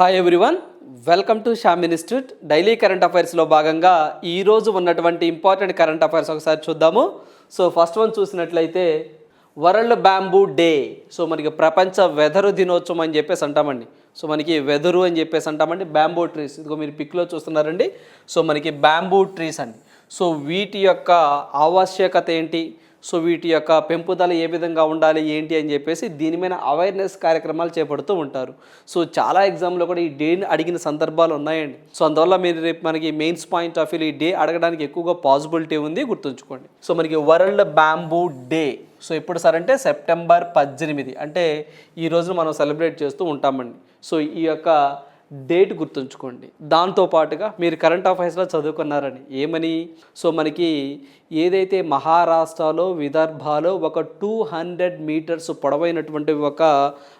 Hi everyone welcome to Sham institute daily current అఫైర్స్లో భాగంగా ఈరోజు ఉన్నటువంటి ఇంపార్టెంట్ కరెంట్ అఫైర్స్ ఒకసారి చూద్దాము. సో ఫస్ట్ వన్ చూసినట్లయితే వరల్డ్ బ్యాంబూ డే. సో మనకి ప్రపంచ వెదరు దినోత్సవం అని చెప్పేసి అంటామండి. సో మనకి వెదరు అని చెప్పేసి అంటామండి. బ్యాంబూ ట్రీస్ ఇదిగో మీరు పిక్లో చూస్తున్నారండి. సో మనకి బ్యాంబూ ట్రీస్ అండి. సో వీటి యొక్క ఆవశ్యకత ఏంటి? సో వీటి యొక్క పెంపుదల ఏ విధంగా ఉండాలి ఏంటి అని చెప్పేసి దీని మీద అవేర్నెస్ కార్యక్రమాలు చేపడుతూ ఉంటారు. సో చాలా ఎగ్జామ్లో కూడా ఈ డేని అడిగిన సందర్భాలు ఉన్నాయండి. సో అందువల్ల మీరు రేపు మనకి మెయిన్స్ పాయింట్ ఆఫ్ వ్యూ ఈ డే అడగడానికి ఎక్కువగా పాసిబిలిటీ ఉంది గుర్తుంచుకోండి. సో మనకి వరల్డ్ బ్యాంబూ డే. సో ఎప్పుడు సార్ అంటే సెప్టెంబర్ పద్దెనిమిది. అంటే ఈ రోజున మనం సెలబ్రేట్ చేస్తూ ఉంటామండి. సో ఈ యొక్క డేట్ గుర్తుంచుకోండి. దాంతో పాటుగా మీరు కరెంట్ అఫైర్స్లో చదువుకున్నారని. ఏమని? సో మనకి ఏదైతే మహారాష్ట్రలో విదర్భలో ఒక టూ హండ్రెడ్ మీటర్స్ పొడవైనటువంటి ఒక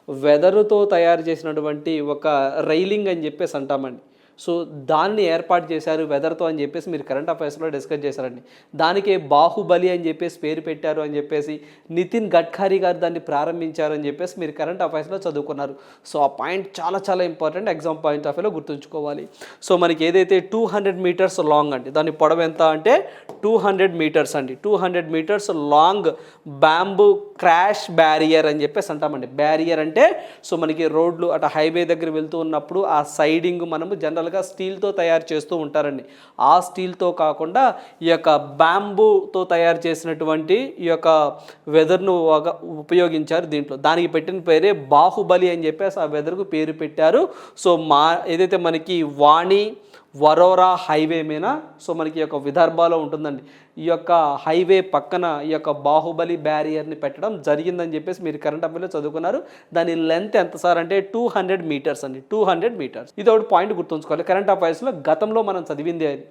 వెదరుతో తయారు చేసినటువంటి ఒక రైలింగ్ అని చెప్పేసి అంటామండి. సో దాన్ని ఏర్పాటు చేశారు వెదర్తో అని చెప్పేసి మీరు కరెంట్ అఫైర్స్లో డిస్కస్ చేశారండి. దానికే బాహుబలి అని చెప్పేసి పేరు పెట్టారు అని చెప్పేసి నితిన్ గడ్కరీ గారు దాన్ని ప్రారంభించారు అని చెప్పేసి మీరు కరెంట్ అఫైర్స్లో చదువుకున్నారు. సో ఆ పాయింట్ చాలా చాలా ఇంపార్టెంట్ ఎగ్జామ్ పాయింట్ ఆఫ్ వ్యూలో గుర్తుంచుకోవాలి. సో మనకి ఏదైతే టూ హండ్రెడ్ మీటర్స్ లాంగ్ అండి దాని పొడవు ఎంత అంటే టూ హండ్రెడ్ మీటర్స్ అండి. Two hundred metres long bamboo crash barrier అని చెప్పేసి అంటామండి. బ్యారియర్ అంటే సో మనకి రోడ్లు అటు హైవే దగ్గర వెళ్తూ ఉన్నప్పుడు ఆ సైడింగ్ మనము జనరల్ జనరల్గా స్టీల్తో తయారు చేస్తూ ఉంటారండి. ఆ స్టీల్తో కాకుండా ఈ యొక్క బ్యాంబూతో తయారు చేసినటువంటి ఈ యొక్క వెదర్ను ఉపయోగించారు దీంట్లో. దానికి పెట్టిన పేరే బాహుబలి అని చెప్పేసి ఆ వెదర్కు పేరు పెట్టారు. సో మా ఏదైతే మనకి వాణి వరోరా హైవే మీద సో మనకి ఈ యొక్క విదర్భాలో ఉంటుందండి. ఈ యొక్క హైవే పక్కన ఈ యొక్క బాహుబలి బ్యారియర్ని పెట్టడం జరిగిందని చెప్పేసి మీరు కరెంట్ అఫైర్లో చదువుకున్నారు. దాని లెంత్ ఎంత సార్ అంటే టూ హండ్రెడ్ మీటర్స్ అండి. టూ హండ్రెడ్ మీటర్స్ ఇది ఒకటి పాయింట్ గుర్తుంచుకోవాలి. కరెంట్ అఫైర్స్లో గతంలో మనం చదివింది అది.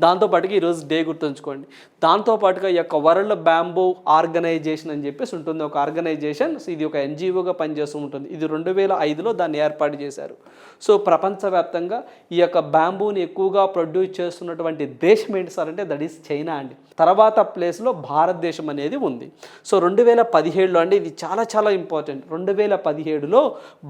దాంతోపాటుగా ఈరోజు డే గుర్తుంచుకోండి. దాంతోపాటుగా ఈ యొక్క వరల్డ్ బ్యాంబో ఆర్గనైజేషన్ అని చెప్పేసి ఉంటుంది. ఒక ఆర్గనైజేషన్ ఇది ఒక ఎన్జిఓగా పనిచేస్తూ ఉంటుంది. ఇది రెండు వేల ఐదులో దాన్ని ఏర్పాటు చేశారు. సో ప్రపంచవ్యాప్తంగా ఈ యొక్క బ్యాంబూని ఎక్కువగా ప్రొడ్యూస్ చేస్తున్నటువంటి దేశం ఏంటి సార్ అంటే దట్ ఈస్ చైనా అండి. తర్వాత ప్లేస్లో భారతదేశం అనేది ఉంది. సో రెండు వేల పదిహేడులో అంటే ఇది చాలా చాలా ఇంపార్టెంట్. రెండు వేల పదిహేడులో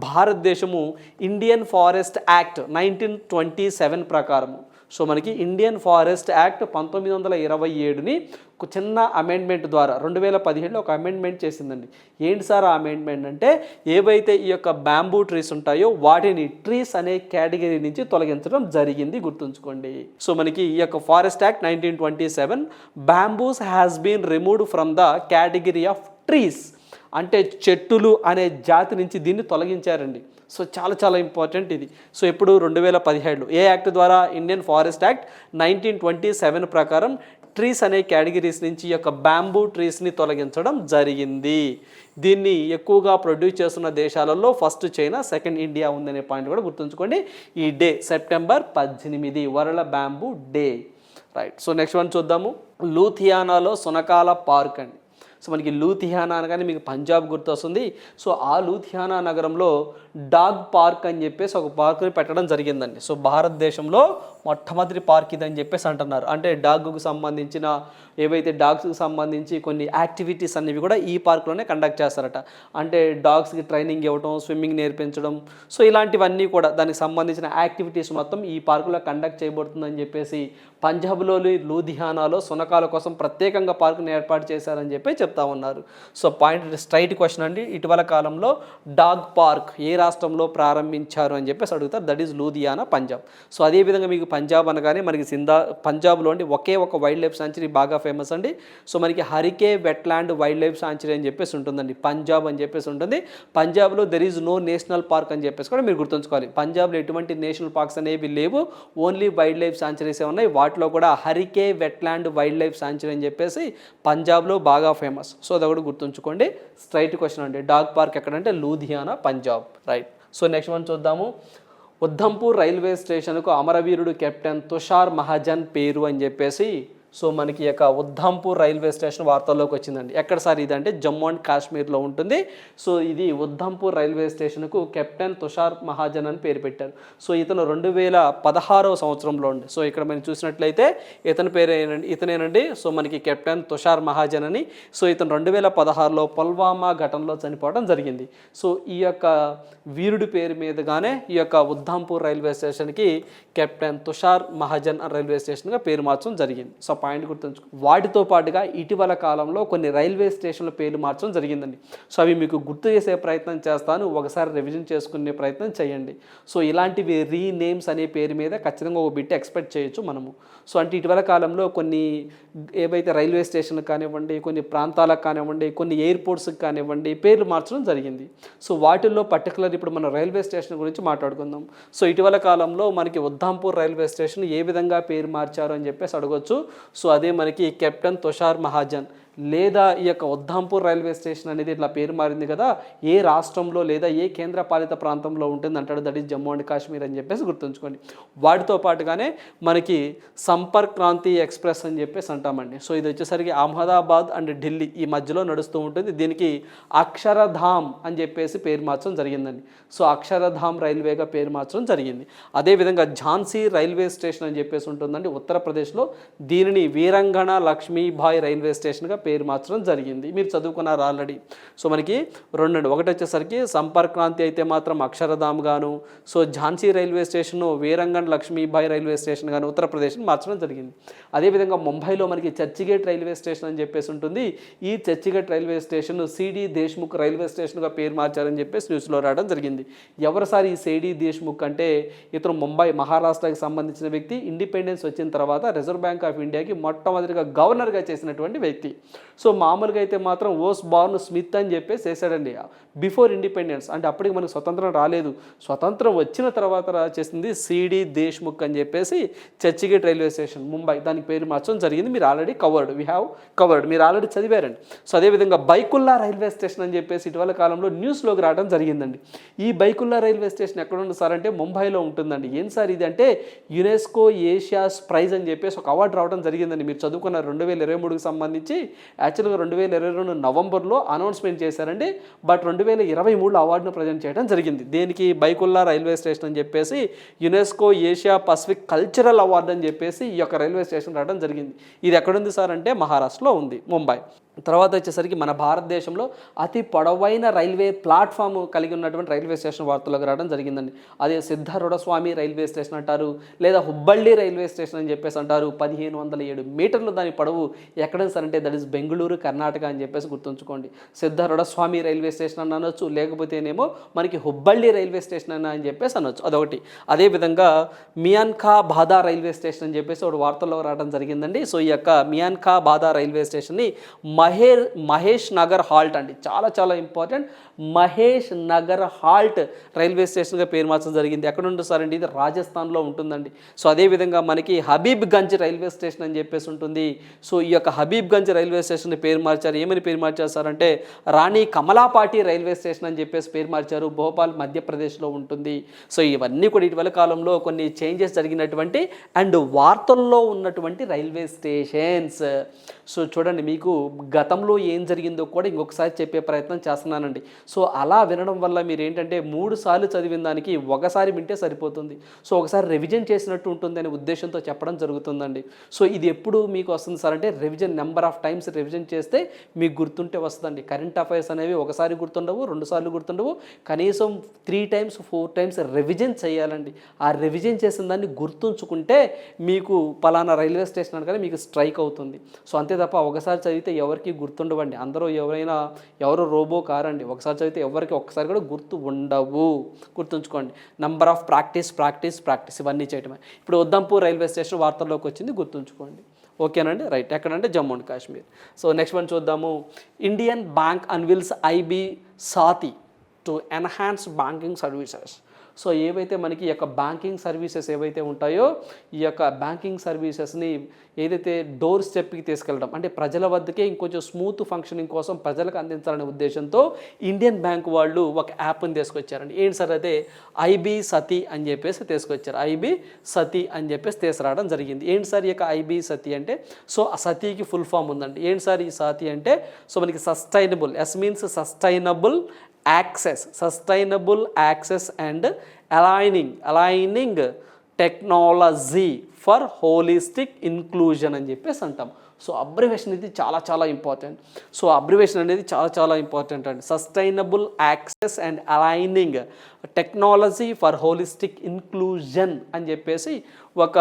భారతదేశము Indian forest act nineteen twenty seven ప్రకారము. సో మనకి ఇండియన్ ఫారెస్ట్ యాక్ట్ పంతొమ్మిది వందల ఇరవై ఏడుని ఒక చిన్న అమెండ్మెంట్ ద్వారా రెండు వేల పదిహేడులో ఒక అమెండ్మెంట్ చేసిందండి. ఏంటి సార్ ఆ అమెండ్మెంట్ అంటే ఏవైతే ఈ యొక్క బ్యాంబూ ట్రీస్ ఉంటాయో వాటిని ట్రీస్ అనే కేటగిరీ నుంచి తొలగించడం జరిగింది గుర్తుంచుకోండి. సో మనకి ఈ యొక్క forest act nineteen twenty seven bamboos has been removed from the category of trees అంటే చెట్టులు అనే జాతి నుంచి దీన్ని తొలగించారండి. సో చాలా చాలా ఇంపార్టెంట్ ఇది. సో ఇప్పుడు రెండు వేల పదిహేడులో ఏ యాక్ట్ ద్వారా Indian forest act nineteen twenty seven ప్రకారం ట్రీస్ అనే కేటగిరీస్ నుంచి ఈ యొక్క బ్యాంబూ ట్రీస్ని తొలగించడం జరిగింది. దీన్ని ఎక్కువగా ప్రొడ్యూస్ చేస్తున్న దేశాలలో ఫస్ట్ చైనా సెకండ్ ఇండియా ఉందనే పాయింట్ కూడా గుర్తుంచుకోండి. ఈ డే సెప్టెంబర్ పద్దెనిమిది world bamboo day. Right. So next one చూద్దాము. లూథియానాలో సునకాల పార్క్ అండి. సో మనకి లూథియానా అనగానే మీకు పంజాబ్ గుర్తొస్తుంది. సో ఆ లూథియానా నగరంలో డాగ్ పార్క్ అని చెప్పేసి ఒక పార్క్ని పెట్టడం జరిగిందండి. సో భారతదేశంలో మొట్టమొదటి పార్క్ ఇది అని చెప్పేసి అంటున్నారు. అంటే డాగ్కు సంబంధించిన ఏవైతే డాగ్స్కి సంబంధించి కొన్ని యాక్టివిటీస్ అనేవి కూడా ఈ పార్క్లోనే కండక్ట్ చేస్తారట. అంటే డాగ్స్కి ట్రైనింగ్ ఇవ్వడం స్విమ్మింగ్ నేర్పించడం. సో ఇలాంటివన్నీ కూడా దానికి సంబంధించిన యాక్టివిటీస్ మొత్తం ఈ పార్కులో కండక్ట్ చేయబడుతుందని చెప్పేసి పంజాబ్లోని లూధియానాలో సునకాల కోసం ప్రత్యేకంగా పార్కుని ఏర్పాటు చేశారని చెప్పి చెప్తా ఉన్నారు. సో పాయింట్ స్ట్రైట్ క్వశ్చన్ అండి. ఇటీవల కాలంలో డాగ్ పార్క్ ఏ రాష్ట్రంలో ప్రారంభించారు అని చెప్పేసి అడుగుతారు. That is Ludhiana Punjab. So అదేవిధంగా మీకు పంజాబ్ అనగానే మనకి సిందా పంజాబ్లో అండి ఒకే ఒక వైల్డ్ లైఫ్ సాంచురీ బాగా ఫేమస్ అండి. సో మనకి Harike wetland wildlife sanctuary అని చెప్పేసి ఉంటుందండి. పంజాబ్ అని చెప్పేసి ఉంటుంది. పంజాబ్లో there is no national park అని చెప్పేసి కూడా మీరు గుర్తుంచుకోవాలి. పంజాబ్లో ఎటువంటి నేషనల్ పార్క్స్ అనేవి లేవు. ఓన్లీ వైల్డ్ లైఫ్ సాంచురీస్ ఉన్నాయి. వాటిలో కూడా Harike wetland wildlife sanctuary అని చెప్పేసి పంజాబ్లో బాగా ఫేమస్. సో అది కూడా గుర్తుంచుకోండి. స్ట్రైట్ క్వశ్చన్ అండి. డాగ్ పార్క్ ఎక్కడంటే Ludhiana Punjab. Right. So next one చూద్దాము. ఉద్ధంపూర్ రైల్వే స్టేషన్కు అమరవీరుడు కెప్టెన్ తుషార్ మహాజన్ పేరు అని చెప్పేసి సో మనకి యొక్క ఉద్ధాంపూర్ రైల్వే స్టేషన్ వార్తల్లోకి వచ్చిందండి. ఎక్కడ సార్ ఇది అంటే జమ్మూ అండ్ కాశ్మీర్లో ఉంటుంది. సో ఇది ఉద్ధాంపూర్ రైల్వే స్టేషన్కు కెప్టెన్ తుషార్ మహాజన్ అని పేరు పెట్టారు. సో ఇతను రెండు వేల పదహారవ సంవత్సరంలో ఉండి. సో ఇక్కడ మనం చూసినట్లయితే ఇతని పేరు ఏనండి ఇతనేనండి. సో మనకి కెప్టెన్ తుషార్ మహాజన్ అని. సో ఇతను రెండు వేల పదహారులో పుల్వామా ఘటనలో చనిపోవడం జరిగింది. సో ఈ యొక్క వీరుడి పేరు మీదుగానే ఈ యొక్క ఉద్ధాంపూర్ రైల్వే స్టేషన్కి కెప్టెన్ తుషార్ మహాజన్ రైల్వే స్టేషన్గా పేరు మార్చడం జరిగింది. సో పాయింట్ గుర్తుంచుకో వాటితో పాటుగా ఇటీవల కాలంలో కొన్ని రైల్వే స్టేషన్ల పేర్లు మార్చడం జరిగిందండి. సో అవి మీకు గుర్తు చేసే ప్రయత్నం చేస్తాను. ఒకసారి రివిజన్ చేసుకునే ప్రయత్నం చేయండి. సో ఇలాంటివి రీనేమ్స్ అనే పేరు మీద ఖచ్చితంగా ఒక బిట్ ఎక్స్పెక్ట్ చేయొచ్చు మనము. సో అంటే ఇటీవల కాలంలో కొన్ని ఏవైతే రైల్వే స్టేషన్ కానివ్వండి కొన్ని ప్రాంతాలకు కానివ్వండి కొన్ని ఎయిర్పోర్ట్స్కి కానివ్వండి పేర్లు మార్చడం జరిగింది. సో వాటిల్లో పర్టికులర్ ఇప్పుడు మనం రైల్వే స్టేషన్ గురించి మాట్లాడుకుందాం. సో ఇటీవల కాలంలో మనకి ఉద్దాంపూర్ రైల్వే స్టేషన్ ఏ విధంగా పేరు మార్చారు అని చెప్పేసి అడగొచ్చు. సో అదే మనకి కెప్టెన్ తుషార్ మహాజన్. లేదా ఈ యొక్క ఉద్దాంపూర్ రైల్వే స్టేషన్ అనేది ఇట్లా పేరు మారింది కదా ఏ రాష్ట్రంలో లేదా ఏ కేంద్ర పాలిత ప్రాంతంలో ఉంటుంది అంటాడు that is Jammu and Kashmir అని చెప్పేసి గుర్తుంచుకోండి. వాటితో పాటుగానే మనకి సంపర్క్ క్రాంతి ఎక్స్ప్రెస్ అని చెప్పేసి అంటామండి. సో ఇది వచ్చేసరికి అహ్మదాబాద్ అండ్ ఢిల్లీ ఈ మధ్యలో నడుస్తూ ఉంటుంది. దీనికి అక్షరధామ్ అని చెప్పేసి పేరు మార్చడం జరిగిందండి. సో అక్షరధామ్ రైల్వేగా పేరు మార్చడం జరిగింది. అదేవిధంగా ఝాన్సీ రైల్వే స్టేషన్ అని చెప్పేసి ఉంటుందండి. ఉత్తరప్రదేశ్లో దీనిని వీరంగణ లక్ష్మీబాయి రైల్వే స్టేషన్గా పేరు మార్చడం జరిగింది. మీరు చదువుకున్నారు ఆల్రెడీ సో మనకి రెండు ఒకటి వచ్చేసరికి సంపర్క్రాంతి అయితే మాత్రం అక్షరధామ్ గాను so Jhansi railway station Veerangana Lakshmibai railway station గాను ఉత్తరప్రదేశ్ని మార్చడం జరిగింది. అదేవిధంగా ముంబైలో మనకి చర్చిగేట్ రైల్వే స్టేషన్ అని చెప్పేసి ఉంటుంది. ఈ Churchgate railway station C D Deshmukh railway స్టేషన్గా పేరు మార్చారని చెప్పేసి న్యూస్లో రావడం జరిగింది. ఎవరిసారి ఈ సిడి దేశ్ముఖ్ అంటే ఇతను ముంబై మహారాష్ట్రకి సంబంధించిన వ్యక్తి ఇండిపెండెన్స్ వచ్చిన తర్వాత రిజర్వ్ బ్యాంక్ ఆఫ్ ఇండియాకి మొట్టమొదటిగా గవర్నర్గా చేసినటువంటి వ్యక్తి. సో మామూలుగా అయితే మాత్రం ఓస్ బార్న్ స్మిత్ అని చెప్పేసి వేసాడండి. బిఫోర్ ఇండిపెండెన్స్ అంటే అప్పటికి మనకు స్వతంత్రం రాలేదు. స్వతంత్రం వచ్చిన తర్వాత చేసింది సిడి దేశ్ముఖ్ అని చెప్పేసి చర్చిగేట్ రైల్వే స్టేషన్ ముంబై. దానికి పేరు మార్చడం జరిగింది. మీరు already covered we have covered మీరు ఆల్రెడీ చదివారండి. సో అదేవిధంగా బైకుల్లా రైల్వే స్టేషన్ అని చెప్పేసి ఇటీవల కాలంలో న్యూస్లోకి రావడం జరిగిందండి. ఈ బైకుల్లా రైల్వే స్టేషన్ ఎక్కడ ఉంది సార్ అంటే ముంబైలో ఉంటుందండి. ఏం సార్ ఇది అంటే యునెస్కో ఏషియాస్ ప్రైజ్ అని చెప్పేసి ఒక అవార్డు రావడం జరిగిందండి. మీరు చదువుకున్న రెండు వేల ఇరవై మూడుకి సంబంధించి యాక్చువల్గా రెండు వేల ఇరవై రెండు నవంబర్లో అనౌన్స్మెంట్ చేశారండి. బట్ రెండు వేల ఇరవై మూడులో అవార్డును ప్రజెంట్ చేయడం జరిగింది. దీనికి బైకుల్లా రైల్వే స్టేషన్ అని చెప్పేసి UNESCO Asia Pacific cultural award అని చెప్పేసి ఈ యొక్క రైల్వే స్టేషన్ రావడం జరిగింది. ఇది ఎక్కడుంది సార్ అంటే మహారాష్ట్రలో ఉంది ముంబై. తర్వాత వచ్చేసరికి మన భారతదేశంలో అతి పొడవైన రైల్వే ప్లాట్ఫామ్ కలిగి ఉన్నటువంటి రైల్వే స్టేషన్ వార్తలకు రావడం జరిగిందండి. అదే సిద్ధారూఢ స్వామి రైల్వే స్టేషన్ అంటారు లేదా హుబ్బళ్ళి రైల్వే స్టేషన్ అని చెప్పేసి అంటారు. పదిహేను వందల ఏడు మీటర్లు దాని పొడవు ఎక్కడైనా సార్ అంటే దట్ ఈస్ బెంగళూరు కర్ణాటక అని చెప్పేసి గుర్తుంచుకోండి. సిద్ధారుడస్వామి రైల్వే స్టేషన్ అని అనొచ్చు లేకపోతేనేమో మనకి హుబ్బళ్ళి రైల్వే స్టేషన్ అని అని చెప్పేసి అనొచ్చు. అదొకటి. అదేవిధంగా మియాన్ఖా బాదా రైల్వే స్టేషన్ అని చెప్పేసి ఒక వార్తల్లో రావడం జరిగిందండి. సో ఈ యొక్క మియాన్ఖా బాదా రైల్వే స్టేషన్ని మహే మహేష్ నగర్ హాల్ట్ అండి. చాలా చాలా important. Mahesh Nagar halt railway స్టేషన్గా పేరు మార్చడం జరిగింది. ఎక్కడ ఉంటుంది సార్ అండి? ఇది రాజస్థాన్లో ఉంటుందండి. సో అదేవిధంగా మనకి హబీబ్గంజ్ రైల్వే స్టేషన్ అని చెప్పేసి ఉంటుంది. సో ఈ యొక్క హబీబ్గంజ్ రైల్వే స్టేషన్ పేరు మార్చారు. ఏమని పేరు మార్చారు సార్ అంటే రాణి కమలాపాటి రైల్వే స్టేషన్ అని చెప్పేసి పేరు మార్చారు. భోపాల్ మధ్యప్రదేశ్లో ఉంటుంది. సో ఇవన్నీ కూడా ఇటీవల కాలంలో కొన్ని చేంజెస్ జరిగినటువంటి అండ్ వార్తల్లో ఉన్నటువంటి రైల్వే స్టేషన్స్. సో చూడండి మీకు గతంలో ఏం జరిగిందో కూడా ఇంకొకసారి చెప్పే ప్రయత్నం చేస్తున్నానండి. సో అలా వినడం వల్ల మీరు ఏంటంటే మూడు సార్లు చదివిన దానికి ఒకసారి వింటే సరిపోతుంది. సో ఒకసారి రివిజన్ చేసినట్టు ఉంటుంది అనే ఉద్దేశంతో చెప్పడం జరుగుతుందండి. సో ఇది ఎప్పుడు మీకు వస్తుంది సార్ అంటే revision number of times revision చేస్తే మీకు గుర్తుంటే వస్తుందండి. కరెంట్ అఫైర్స్ అనేవి ఒకసారి గుర్తుండవు రెండు సార్లు గుర్తుండవు. కనీసం three times four times revision చేయాలండి. ఆ రివిజన్ చేసిన దాన్ని గుర్తుంచుకుంటే మీకు పలానా రైల్వే స్టేషన్ అనగానే మీకు స్ట్రైక్ అవుతుంది. సో అంతే తప్ప ఒకసారి చదివితే ఎవరికి గుర్తుండవండి. అందరూ ఎవరైనా ఎవరు రోబో కారండి. ఒకసారి చదివితే ఎవరికి ఒక్కసారి కూడా గుర్తు ఉండవు. గుర్తుంచుకోండి. Number of practice practice practice ఇవన్నీ చేయటమే. ఇప్పుడు ఉద్దంపూర్ రైల్వే స్టేషన్ వార్తల్లోకి వచ్చింది గుర్తుంచుకోండి. ఓకేనండి? రైట్. ఎక్కడంటే Jammu and Kashmir. So next one చూద్దాము. Indian bank unveils IB Saathi to enhance banking services so ఏవైతే మనకి ఈ యొక్క బ్యాంకింగ్ సర్వీసెస్ ఏవైతే ఉంటాయో ఈ యొక్క బ్యాంకింగ్ సర్వీసెస్ని ఏదైతే డోర్ స్టెప్కి తీసుకెళ్ళడం అంటే ప్రజల వద్దకే ఇంకొంచెం స్మూత్ ఫంక్షనింగ్ కోసం ప్రజలకు అందించాలనే ఉద్దేశంతో ఇండియన్ బ్యాంక్ వాళ్ళు ఒక యాప్ని తీసుకొచ్చారండి. ఏంటి సార్ అదే? ఐబీ సతి అని చెప్పేసి తీసుకొచ్చారు. ఐబీ సతి అని చెప్పేసి తీసుకురావడం జరిగింది. ఏంటి సార్ ఈ యొక్క ఐబీ సతి అంటే? సో ఆ సతీకి ఫుల్ ఫామ్ ఉందండి. ఏంటి సార్ ఈ సతి అంటే? సో మనకి sustainable S means sustainable access sustainable access and aligning aligning technology for holistic inclusion అని చెప్పేసి అంటాం. సో అబ్రివేషన్ ఇది చాలా చాలా ఇంపార్టెంట్. సో అబ్రివేషన్ అనేది చాలా చాలా ఇంపార్టెంట్ అండి. Sustainable access and aligning technology for holistic inclusion అని చెప్పేసి ఒక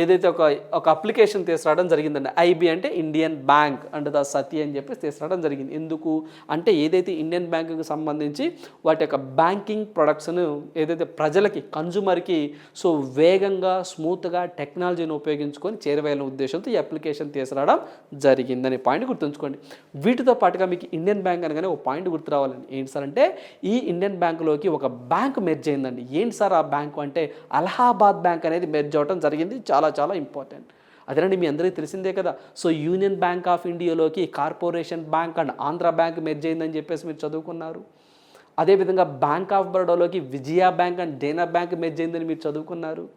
ఏదైతే ఒక ఒక అప్లికేషన్ తీసుకురావడం జరిగిందండి ఐబీ అంటే ఇండియన్ బ్యాంక్ అండ్ ద సతి అని చెప్పేసి తీసుకురావడం జరిగింది. ఎందుకు? అంటే ఏదైతే ఇండియన్ బ్యాంకుకి సంబంధించి వాటి యొక్క బ్యాంకింగ్ ప్రొడక్ట్స్ను ఏదైతే ప్రజలకి కన్జ్యూమర్కి సో వేగంగా స్మూత్గా టెక్నాలజీని ఉపయోగించుకొని చేరవేయాలనే ఉద్దేశంతో ఈ అప్లికేషన్ తీసుకురావడం జరిగిందనే పాయింట్ గుర్తుంచుకోండి. వీటితో పాటుగా మీకు ఇండియన్ బ్యాంక్ అనగానే ఒక పాయింట్ గుర్తు రావాలండి. ఏంటి సార్ అంటే ఈ ఇండియన్ బ్యాంకులోకి ఒక బ్యాంక్ మెర్జ్ అయిందండి. ఏంటి సార్ ఆ బ్యాంకు అంటే అలహాబాద్ బ్యాంక్ అనేది మెర్జ్ అవ్వడం జరిగింది. చాలా చాలా ఇంపార్టెంట్ అదేనండి మీ అందరికీ తెలిసిందే కదా. So union bank of ఇండియాలోకి corporation bank and Andhra bank merge అయిందని చెప్పేసి మీరు చదువుకున్నారు. అదేవిధంగా bank of బరోడాలోకి Vijaya bank and Dena bank merge అయిందని మీరు చదువుకున్నారు.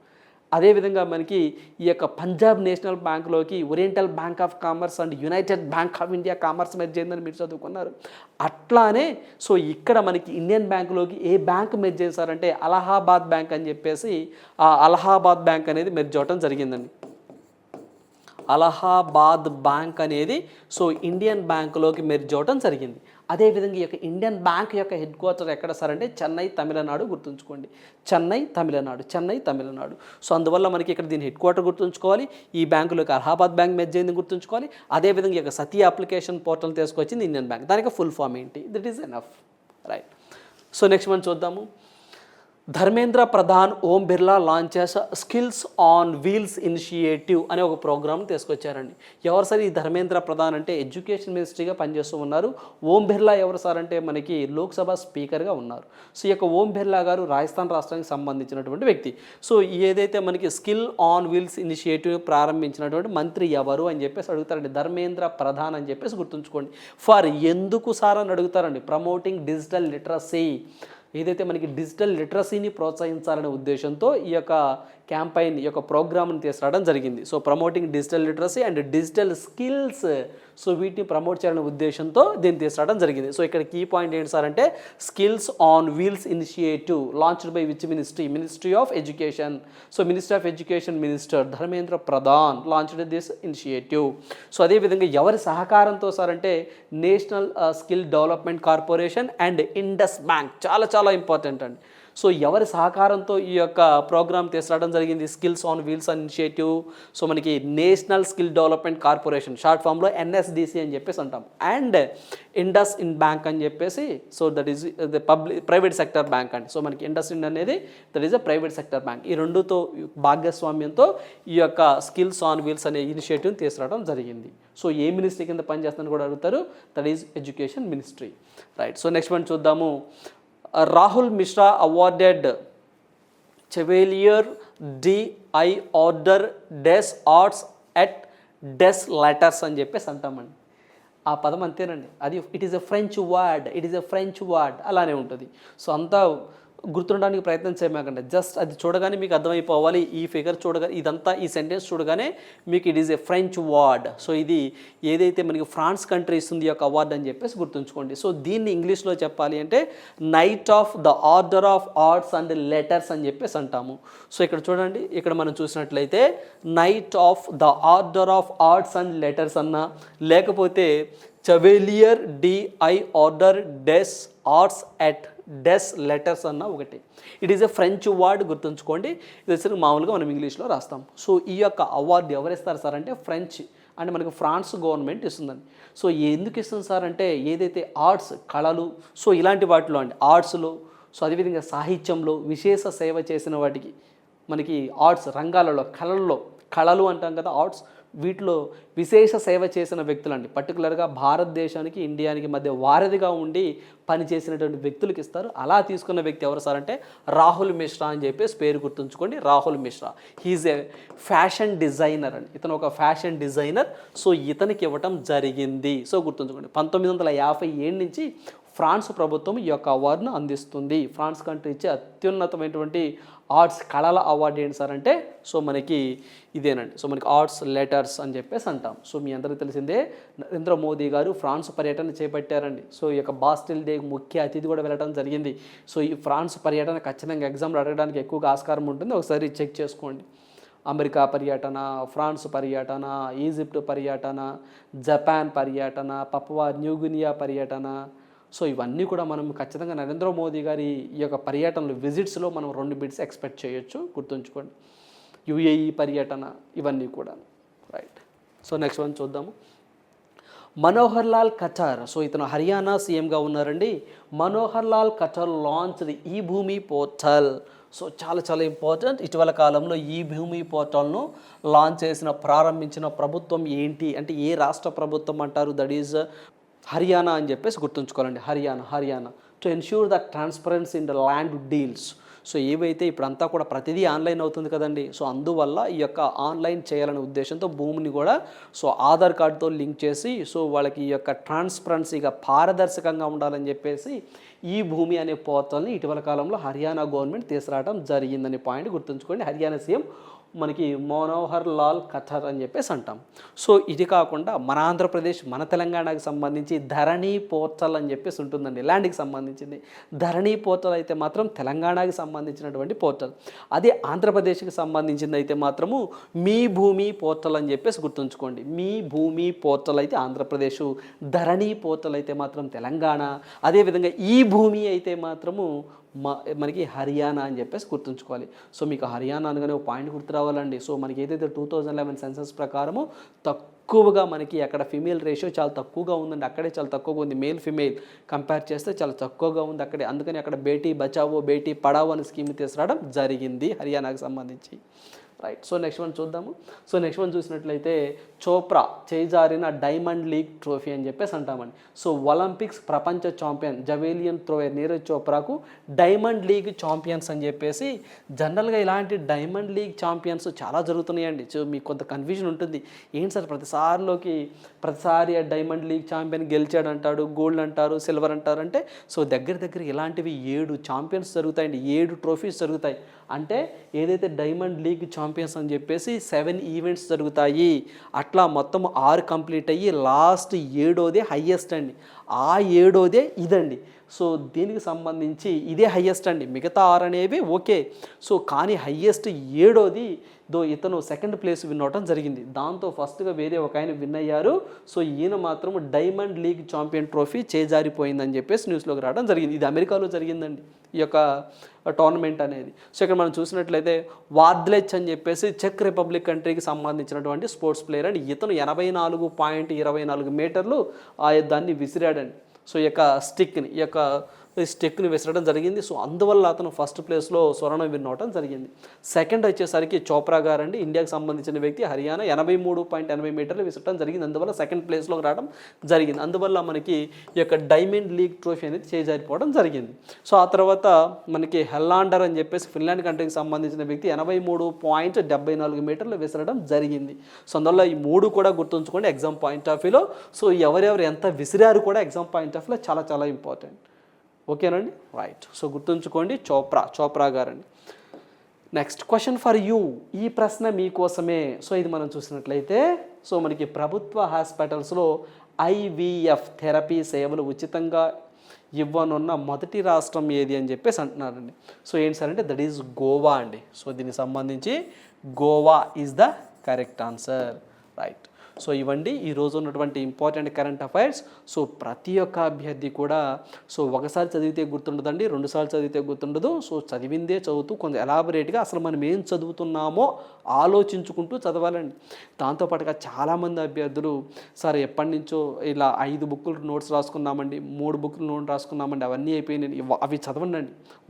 అదేవిధంగా మనకి ఈ యొక్క పంజాబ్ నేషనల్ బ్యాంక్లోకి oriental bank of commerce and united bank of India commerce merge అయిందని మీరు చదువుకున్నారు. అట్లానే సో ఇక్కడ మనకి ఇండియన్ బ్యాంకులోకి ఏ బ్యాంక్ మెర్జ్ చేశారంటే అలహాబాద్ బ్యాంక్ అని చెప్పేసి ఆ అలహాబాద్ బ్యాంక్ అనేది మెర్జ్ అవటం జరిగిందండి. అలహాబాద్ బ్యాంక్ అనేది సో ఇండియన్ బ్యాంకులోకి మెర్జ్ అవడం జరిగింది. అదేవిధంగా ఈ యొక్క ఇండియన్ బ్యాంక్ యొక్క హెడ్ క్వార్టర్ ఎక్కడ సార్ అంటే చెన్నై తమిళనాడు గుర్తుంచుకోండి. చెన్నై తమిళనాడు చెన్నై తమిళనాడు. సో అందువల్ల మనకి ఇక్కడ దీని హెడ్ క్వార్టర్ గుర్తుంచుకోవాలి. ఈ బ్యాంకులకు అలహాబాద్ బ్యాంక్ మెర్జ్ అయింది గుర్తుంచుకోవాలి. అదేవిధంగా ఈ యొక్క సతీ అప్లికేషన్ పోర్టల్ తీసుకొచ్చింది ఇండియన్ బ్యాంక్. దానికి ఫుల్ ఫామ్ ఏంటి? That is enough right so next మనం చూద్దాము. ధర్మేంద్ర ప్రధాన్ ఓం బిర్లా లాంచ్ చేసే స్కిల్స్ ఆన్ వీల్స్ ఇనిషియేటివ్ అనే ఒక ప్రోగ్రామ్ తీసుకొచ్చారండి. ఎవరు సార్ ఈ ధర్మేంద్ర ప్రధాన్ అంటే ఎడ్యుకేషన్ మినిస్ట్రీగా పనిచేస్తూ ఉన్నారు? ఓం బిర్లా ఎవరు సార్ అంటే మనకి లోక్సభ స్పీకర్గా ఉన్నారు. సో ఈ యొక్క ఓం బిర్లా గారు రాజస్థాన్ రాష్ట్రానికి సంబంధించినటువంటి వ్యక్తి. సో ఏదైతే మనకి స్కిల్ ఆన్ వీల్స్ ఇనిషియేటివ్ ప్రారంభించినటువంటి మంత్రి ఎవరు అని చెప్పేసి అడుగుతారండి. ధర్మేంద్ర ప్రధాన్ అని చెప్పేసి గుర్తుంచుకోండి. ఫర్ ఎందుకు సార్ అని అడుగుతారండి. Promoting digital literacy. ఏదైతే మనకి డిజిటల్ లిటరసీని ప్రోత్సహించాలనే ఉద్దేశంతో ఈ యొక్క క్యాంపైన్ ఈ యొక్క ప్రోగ్రామ్ని తీసుకురావడం జరిగింది. So promoting digital literacy and digital skills so వీటిని ప్రమోట్ చేయాలనే ఉద్దేశంతో దీన్ని తీసుకురావడం జరిగింది. సో ఇక్కడ కీ పాయింట్ ఏంటి సార్ అంటే skills on wheels initiative launched by which ministry ministry of education so ministry of education minister Dharmendra Pradhan launched this initiative so అదేవిధంగా ఎవరి సహకారంతో సార్ అంటే national skill development corporation and Indus bank చాలా చాలా important అండి. So ఎవరి సహకారంతో ఈ యొక్క ప్రోగ్రామ్ తీసుకురావడం జరిగింది? Skills on wheels initiative so మనకి national skill development corporation short ఫామ్లో ఎన్ఎస్డిసి అని చెప్పేసి అంటాం. అండ్ ఇండస్ ఇన్ బ్యాంక్ అని చెప్పేసి so that is the public private sector bank అండి. సో మనకి ఇండస్ ఇండ్ అనేది that is a private sector bank. ఈ రెండుతో భాగస్వామ్యంతో ఈ యొక్క స్కిల్స్ ఆన్ వీల్స్ అనే ఇనిషియేటివ్ని తీసుకురావడం జరిగింది. సో ఏ మినిస్ట్రీ కింద పనిచేస్తుందని కూడా అడుగుతారు. That is education ministry. Right. So next one చూద్దాము. రాహుల్ మిశ్రా అవార్డెడ్ చెవేలియర్ డిఐ ఆర్డర్ డెస్ ఆర్ట్స్ ఎట్ డెస్ లెటర్స్ అని చెప్పేసి అంటామండి. ఆ పదం అంతేనండి. అది it is a French word it is a French word అలానే ఉంటుంది. సో అంతా గుర్తుండడానికి ప్రయత్నం చేయమాకండి జస్ట్ అది చూడగానే మీకు అర్థమైపోవాలి. ఈ ఫిగర్ చూడగా ఇదంతా ఈ సెంటెన్స్ చూడగానే మీకు it is a French word so ఇది ఏదైతే మనకి ఫ్రాన్స్ కంట్రీ ఇస్తుంది యొక్క అవార్డ్ అని చెప్పేసి గుర్తుంచుకోండి. సో దీన్ని ఇంగ్లీష్లో చెప్పాలి అంటే knight of the order of arts and letters అని చెప్పేసి అంటాము. సో ఇక్కడ చూడండి. ఇక్కడ మనం చూసినట్లయితే knight of the order of arts and letters అన్న లేకపోతే చవేలియర్ డిఐ ఆర్డర్ డెస్ ఆర్ట్స్ ఎట్ డెస్ లెటర్స్ అన్న ఒకటి. It is a French word గుర్తుంచుకోండి. ఇది వచ్చి మామూలుగా మనం ఇంగ్లీష్లో రాస్తాం. సో ఈ యొక్క అవార్డు ఎవరిస్తారు సార్ అంటే ఫ్రెంచ్ అంటే మనకి ఫ్రాన్స్ గవర్నమెంట్ ఇస్తుందండి. సో ఎందుకు ఇస్తుంది సార్ అంటే ఏదైతే ఆర్ట్స్ కళలు సో ఇలాంటి వాటిలో అండి ఆర్ట్స్లో సో అదేవిధంగా సాహిత్యంలో విశేష సేవ చేసిన వాటికి మనకి ఆర్ట్స్ రంగాలలో కళల్లో కళలు అంటాం కదా ఆర్ట్స్ వీటిలో విశేష సేవ చేసిన వ్యక్తులండి. పర్టికులర్గా భారతదేశానికి ఇండియానికి మధ్య వారధిగా ఉండి పనిచేసినటువంటి వ్యక్తులకు ఇస్తారు. అలా తీసుకున్న వ్యక్తి ఎవరు సార్ అంటే రాహుల్ మిశ్రా అని చెప్పేసి పేరు గుర్తుంచుకోండి. Rahul Mishra. He's a fashion designer అండి. ఇతను ఒక ఫ్యాషన్ డిజైనర్ సో ఇతనికి ఇవ్వటం జరిగింది. సో గుర్తుంచుకోండి. పంతొమ్మిది వందల యాభై ఏడు నుంచి ఫ్రాన్స్ ప్రభుత్వం ఈ యొక్క అవార్డును అందిస్తుంది. ఫ్రాన్స్ కంట్రీ ఇచ్చే అత్యున్నతమైనటువంటి ఆర్ట్స్ కళల అవార్డు ఏంటి సార్ అంటే సో మనకి ఇదేనండి. సో మనకి ఆర్ట్స్ లెటర్స్ అని చెప్పేసి అంటాం. సో మీ అందరికీ తెలిసిందే నరేంద్ర మోదీ గారు ఫ్రాన్స్ పర్యటన చేపట్టారండి. సో ఈ యొక్క బాస్టిల్ డే ముఖ్య అతిథి కూడా వెళ్ళడం జరిగింది. సో ఈ ఫ్రాన్స్ పర్యటన ఖచ్చితంగా ఎగ్జామ్లు అడగడానికి ఎక్కువగా ఆస్కారం ఉంటుంది. ఒకసారి చెక్ చేసుకోండి. అమెరికా పర్యటన ఫ్రాన్స్ పర్యటన ఈజిప్ట్ పర్యటన జపాన్ పర్యటన పప్వా న్యూగినియా పర్యటన సో ఇవన్నీ కూడా మనం ఖచ్చితంగా నరేంద్ర మోదీ గారి ఈ యొక్క పర్యటనలు విజిట్స్లో మనం రెండు బిట్స్ ఎక్స్పెక్ట్ చేయొచ్చు. గుర్తుంచుకోండి. యుఏఈ పర్యటన ఇవన్నీ కూడా. రైట్ సో నెక్స్ట్ వన్ చూద్దాము. మనోహర్ లాల్ ఖటర్ సో ఇతను హర్యానా సీఎంగా ఉన్నారండి. మనోహర్ లాల్ ఖటర్ లాంచ్ ఈ భూమి పోర్టల్ సో చాలా చాలా ఇంపార్టెంట్ ఇటీవల కాలంలో ఈ భూమి పోర్టల్ను లాంచ్ చేసిన ప్రారంభించిన ప్రభుత్వం ఏంటి? అంటే ఏ రాష్ట్ర ప్రభుత్వం అంటారు? దట్ ఈజ్ హర్యానా అని చెప్పేసి గుర్తుంచుకోవాలండి. Haryana Haryana. To ensure the transparency in the land deals so ఏవైతే ఇప్పుడంతా కూడా ప్రతిదీ ఆన్లైన్ అవుతుంది కదండి. సో అందువల్ల ఈ యొక్క ఆన్లైన్ చేయాలనే ఉద్దేశంతో భూమిని కూడా సో ఆధార్ కార్డుతో లింక్ చేసి సో వాళ్ళకి ఈ యొక్క ట్రాన్స్పరెన్సీగా పారదర్శకంగా ఉండాలని చెప్పేసి ఈ భూమి అనే పోర్టల్ని ఇటీవల కాలంలో హర్యానా గవర్నమెంట్ తీసుకురావడం జరిగిందనే పాయింట్ గుర్తుంచుకోండి. హర్యానా సీఎం మనకి మనోహర్ లాల్ కథర్ అని చెప్పేసి అంటాం. సో ఇది కాకుండా మన ఆంధ్రప్రదేశ్ మన తెలంగాణకి సంబంధించి ధరణి పోర్టల్ అని చెప్పేసి ఉంటుందండి. ల్యాండ్కి సంబంధించింది. ధరణి పోర్టల్ అయితే మాత్రం తెలంగాణకి సంబంధించినటువంటి పోర్టల్. అదే ఆంధ్రప్రదేశ్కి సంబంధించింది అయితే మాత్రము మీ భూమి పోర్టల్ అని చెప్పేసి గుర్తుంచుకోండి. మీ భూమి పోర్టల్ అయితే ఆంధ్రప్రదేశ్. ధరణి పోర్టల్ అయితే మాత్రం తెలంగాణ. అదేవిధంగా ఈ భూమి అయితే మాత్రము మనకి హర్యానా అని చెప్పేసి గుర్తుంచుకోవాలి. సో మీకు హర్యానా అనగానే ఒక పాయింట్ గుర్తు రావాలండి. సో మనకి ఏదైతే టూ థౌజండ్ లెవెన్ సెన్సస్ ప్రకారము తక్కువగా మనకి అక్కడ ఫిమేల్ రేషియో చాలా తక్కువగా ఉందండి. అక్కడే చాలా తక్కువగా ఉంది. మేల్ ఫిమేల్ కంపేర్ చేస్తే చాలా తక్కువగా ఉంది అక్కడే. అందుకని అక్కడ బేటీ బచావో బేటీ పడావో అనే స్కీమ్ తీసుకురావడం జరిగింది హర్యానాకు సంబంధించి. రైట్ సో నెక్స్ట్ వన్ చూద్దాము. సో నెక్స్ట్ వన్ చూసినట్లయితే చోప్రా చేజారిన డైమండ్ లీగ్ ట్రోఫీ అని చెప్పేసి అంటామండి. సో ఒలింపిక్స్ ప్రపంచ ఛాంపియన్ జవేలియన్ త్రోయర్ నీరజ్ చోప్రాకు డైమండ్ లీగ్ ఛాంపియన్స్ అని చెప్పేసి జనరల్గా ఇలాంటి డైమండ్ లీగ్ ఛాంపియన్స్ చాలా జరుగుతున్నాయండి. సో మీకు కొంత కన్ఫ్యూజన్ ఉంటుంది. ఏంటి సార్ ప్రతిసారిలోకి ప్రతిసారి ఆ డైమండ్ లీగ్ ఛాంపియన్ గెలిచాడు అంటాడు గోల్డ్ అంటారు సిల్వర్ అంటారు అంటే సో దగ్గర దగ్గర ఇలాంటివి ఏడు ఛాంపియన్స్ జరుగుతాయండి. ఏడు ట్రోఫీస్ జరుగుతాయి. అంటే ఏదైతే డైమండ్ లీగ్ ఛాంపియన్స్ అని చెప్పేసి సెవెన్ ఈవెంట్స్ జరుగుతాయి అట్లా మొత్తం ఆరు కంప్లీట్ అయ్యి లాస్ట్ ఏడోదే హయ్యెస్ట్ అండి. ఆ ఏడోదే ఇదండి. సో దీనికి సంబంధించి ఇదే హయ్యెస్ట్ అండి. మిగతా ఆరు అనేవి ఓకే. సో కానీ హయ్యెస్ట్ ఏడోది దో ఇతను సెకండ్ ప్లేస్ విన్ అవటం జరిగింది. దాంతో ఫస్ట్గా వేరే ఒక ఆయన విన్ అయ్యారు. సో ఈయన మాత్రం డైమండ్ లీగ్ ఛాంపియన్ ట్రోఫీ చేజారిపోయిందని చెప్పేసి న్యూస్లోకి రావడం జరిగింది. ఇది అమెరికాలో జరిగిందండి. ఈ యొక్క టోర్నమెంట్ అనేది. సో ఇక్కడ మనం చూసినట్లయితే వార్ద్లెచ్ అని చెప్పేసి చెక్ రిపబ్లిక్ కంట్రీకి సంబంధించినటువంటి స్పోర్ట్స్ ప్లేయర్ అండి. ఇతను ఎనభై నాలుగు పాయింట్ ఇరవై నాలుగు మీటర్లు ఆ దాన్ని విసిరాడండి. సో ఈ యొక్క స్టిక్ని ఈ యొక్క స్టెక్ని విసరడం జరిగింది. సో అందువల్ల అతను ఫస్ట్ ప్లేస్లో స్వర్ణం విన్ అవడం జరిగింది. సెకండ్ వచ్చేసరికి చోప్రా గారు అండి ఇండియాకి సంబంధించిన వ్యక్తి హర్యానా ఎనభై మూడు పాయింట్ ఎనభై మీటర్లు విసరడం జరిగింది. అందువల్ల సెకండ్ ప్లేస్లోకి రావడం జరిగింది. అందువల్ల మనకి ఈ యొక్క డైమండ్ లీగ్ ట్రోఫీ అనేది చేజారిపోవడం జరిగింది. సో ఆ తర్వాత మనకి హెల్లాండర్ అని చెప్పేసి ఫిన్లాండ్ కంట్రీకి సంబంధించిన వ్యక్తి ఎనభై మూడు పాయింట్ డెబ్బై నాలుగు మీటర్లు విసరడం జరిగింది. సో అందువల్ల ఈ మూడు కూడా గుర్తుంచుకోండి. ఎగ్జామ్ పాయింట్ ఆఫ్ వ్యూలో. సో ఎవరెవరు ఎంత విసిరారు కూడా ఎగ్జామ్ పాయింట్ ఆఫ్ వ్యూలో చాలా చాలా ఇంపార్టెంట్. ఓకేనండి? రైట్ సో గుర్తుంచుకోండి చోప్రా చోప్రా గారండి. నెక్స్ట్ క్వశ్చన్ ఫర్ యూ ఈ ప్రశ్న మీకోసమే. సో ఇది మనం చూసినట్లయితే సో మనకి ప్రభుత్వ హాస్పిటల్స్లో ఐవీఎఫ్ థెరపీ సేవలు ఉచితంగా ఇవ్వనున్న మొదటి రాష్ట్రం ఏది అని చెప్పేసి అంటున్నారండి. సో ఏంటి సార్ అంటే దట్ ఈజ్ గోవా అండి. సో దీనికి సంబంధించి Goa is the correct answer right so ఇవ్వండి. ఈ రోజు ఉన్నటువంటి ఇంపార్టెంట్ కరెంట్ అఫైర్స్ సో ప్రతి ఒక్క అభ్యర్థి కూడా సో ఒకసారి చదివితే గుర్తుండదండి రెండుసార్లు చదివితే గుర్తుండదు. సో చదివిందే చదువుతూ కొంచెం ఎలాబరేట్గా అసలు మనం ఏం చదువుతున్నామో ఆలోచించుకుంటూ చదవాలండి. దాంతోపాటుగా చాలామంది అభ్యర్థులు సార్ ఎప్పటి నుంచో ఇలా ఐదు బుక్కులు నోట్స్ రాసుకున్నామండి మూడు బుక్కులు నోట్ రాసుకున్నామండి అవన్నీ అయిపోయినాయి. అవి చదవండి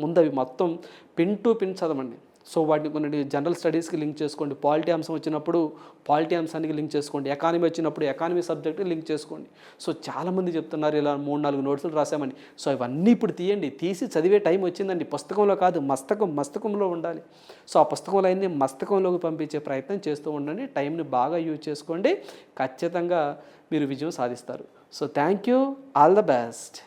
ముందు అవి మొత్తం పిన్ టు పిన్ చదవండి. సో వాటిని కొన్ని జనరల్ స్టడీస్కి లింక్ చేసుకోండి. పాలిటీ అంశం వచ్చినప్పుడు పాలిటీ అంశానికి లింక్ చేసుకోండి. ఎకానమీ వచ్చినప్పుడు ఎకానమీ సబ్జెక్ట్కి లింక్ చేసుకోండి. సో చాలామంది చెప్తున్నారు ఇలా మూడు నాలుగు నోట్స్లు రాసామని సో ఇవన్నీ ఇప్పుడు తీయండి. తీసి చదివే టైం వచ్చిందండి. పుస్తకంలో కాదు మస్తకం మస్తకంలో ఉండాలి. సో ఆ పుస్తకంలో అయింది మస్తకంలోకి పంపించే ప్రయత్నం చేస్తూ ఉండండి. టైంని బాగా యూజ్ చేసుకోండి. ఖచ్చితంగా మీరు విజయం సాధిస్తారు. So thank you. All the best.